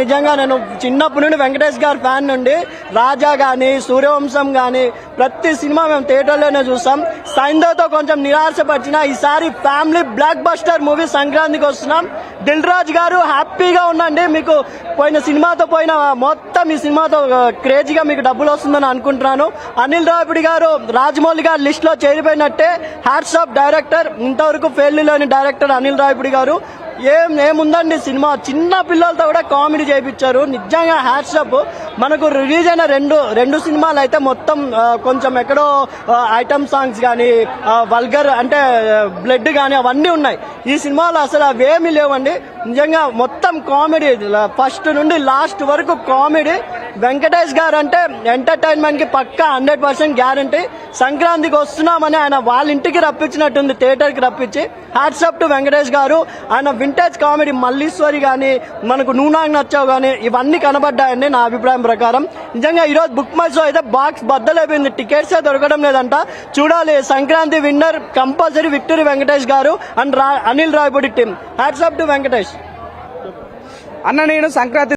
నిజంగా నేను చిన్నప్పటి నుండి వెంకటేష్ గారి ఫ్యాన్ నుండి రాజా గాని సూర్యవంశం గాని ప్రతి సినిమా మేము థియేటర్లోనే చూస్తాం. సైందోతో కొంచెం నిరాశపరిచిన ఈసారి ఫ్యామిలీ బ్లాక్ బస్టర్ మూవీ సంక్రాంతికి వస్తున్నాం. దిల్ రాజ్ గారు హ్యాపీగా ఉండండి. మీకు పోయిన సినిమాతో పోయిన మొత్తం ఈ సినిమాతో క్రేజీగా మీకు డబ్బులు వస్తుందని అనుకుంటున్నాను. అనిల్ రాపిడి గారు రాజమౌళి గారి లిస్ట్లో చేరిపోయినట్టే. హ్యాట్స్ ఆఫ్ డైరెక్టర్ ఇంతవరకు ఫెయిల్ లేని డైరెక్టర్ అనిల్ రావిడి గారు. ఏం ఏముందండి సినిమా? చిన్న పిల్లలతో కూడా కామెడీ చేయించారు నిజంగా హ్యాట్సప్ మనకు రిలీజ్ అయిన రెండు రెండు సినిమాలు అయితే మొత్తం కొంచెం ఎక్కడో ఐటమ్ సాంగ్స్ కానీ వల్గర్ అంటే బ్లడ్ కానీ అవన్నీ ఉన్నాయి. ఈ సినిమాలో అసలు అవేమీ లేవండి. నిజంగా మొత్తం కామెడీ ఫస్ట్ నుండి లాస్ట్ వరకు కామెడీ. వెంకటేష్ గారు అంటే ఎంటర్టైన్మెంట్కి పక్కా హండ్రెడ్ పర్సెంట్ గ్యారంటీ సంక్రాంతికి వస్తున్నామని ఆయన వాళ్ళ ఇంటికి రప్పించినట్టుంది థియేటర్కి రప్పించి హ్యాట్సప్ టు వెంకటేష్ గారు. ఆయన వింటేజ్ కామెడీ మల్లీశ్వరి కానీ మనకు నువ్వు నచ్చావు కానీ ఇవన్నీ కనబడ్డాయండి నా అభిప్రాయం ప్రకారం. నిజంగా ఈరోజు బుక్ మై షో అయితే బాక్స్ బద్దలైపోయింది. టికెట్స్ దొరకడం లేదంట. చూడాలి Sankranti winner compulsory victory Venkatesh గారు అండ్ రా- Anil Ravipudi team hats off to Venkatesh. అన్న నేను సంక్రాంతి